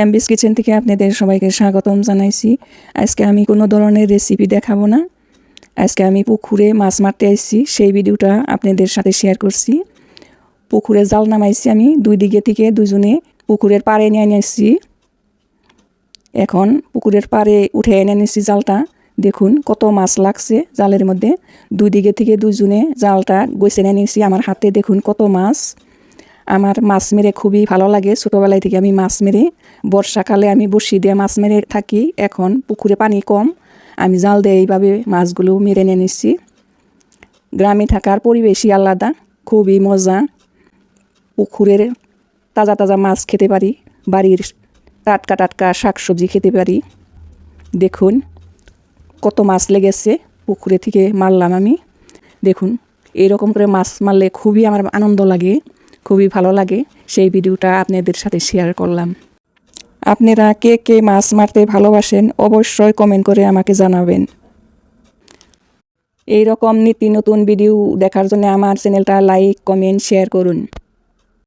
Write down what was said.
এমবিস kitchen থেকে আপনাদের সবাইকে স্বাগতম জানাইছি। আজকে আমি কোনো ধরনের রেসিপি দেখাবো না। আজকে আমি পুকুরে মাছ মারতে আসছি সেই ভিডিওটা আপনাদের সাথে শেয়ার করছি। পুকুরে জাল নামাইছি আমি, দুই দিকে থেকে দুজনে পুকুরের পাড়ে নিয়ে নিয়ে আসছি এখন পুকুরের পাড়ে উঠে এনে নিয়েছি জালটা। দেখুন কত মাছ লাগছে জালের মধ্যে। দুই দিকে থেকে দুজনে জালটা গৈছে নিয়ে নিয়েছি আমার হাতে দেখুন কত মাছ। আমার মাছ মেরে খুবই ভালো লাগে। ছোটোবেলায় থেকে আমি মাছ মেরে, বর্ষাকালে আমি বসি দিয়ে মাছ মেরে থাকি। এখন পুকুরে পানি কম, আমি জাল দিয়ে এইভাবে মাছগুলো মেরে নিয়ে নিচ্ছি। গ্রামে থাকার পরিবেশই আলাদা, খুবই মজা। পুকুরের তাজা তাজা মাছ খেতে পারি, বাড়ির টাটকা টাটকা শাকসবজি খেতে পারি। দেখুন কত মাছ লেগেছে পুকুরে থেকে মারলাম আমি। দেখুন, এরকম করে মাছ মারলে খুবই আমার আনন্দ লাগে। খুবই ভালো লাগে। সেই ভিডিওটা আপনাদের সাথে শেয়ার করলাম। আপনারা কে কে মাছ মারতে ভালোবাসেন অবশ্যই কমেন্ট করে আমাকে জানাবেন। এই রকম নীতি নতুন ভিডিও দেখার জন্য আমার চ্যানেলটা লাইক কমেন্ট শেয়ার করুন।